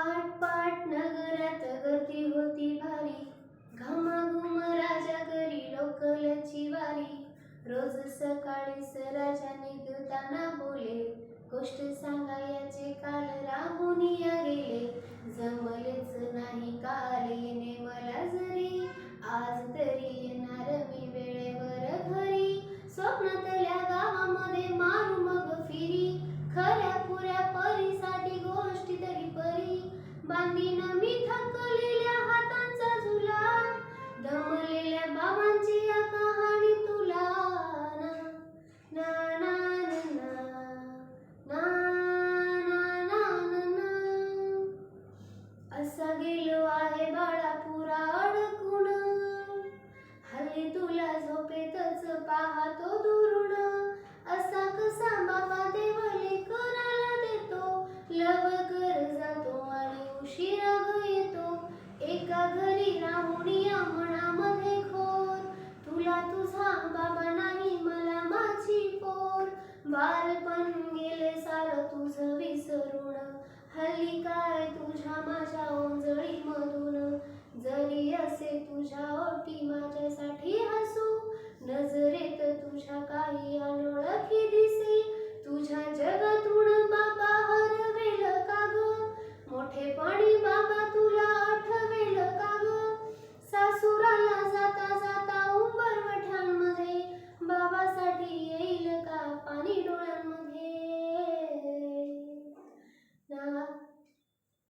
आटपाट नगरात गर्दी होती भारी. घामाघूम राजा घरी लोकलची वारी. रोज सकाळीच राजा निघताना बोले गोष्ट सांग हल्ली झोपेतच पाहतो दुरुण. असा कसा बाबा देवाले करायला देतो. लवकर जातो आणि उशिरा येतो. एका घरी राहून या मनामध्ये खोर. तुला तुझा बाबा नाही मला माझी पोर. बालपण गेले सार तुझं विसरून. हल्ली काय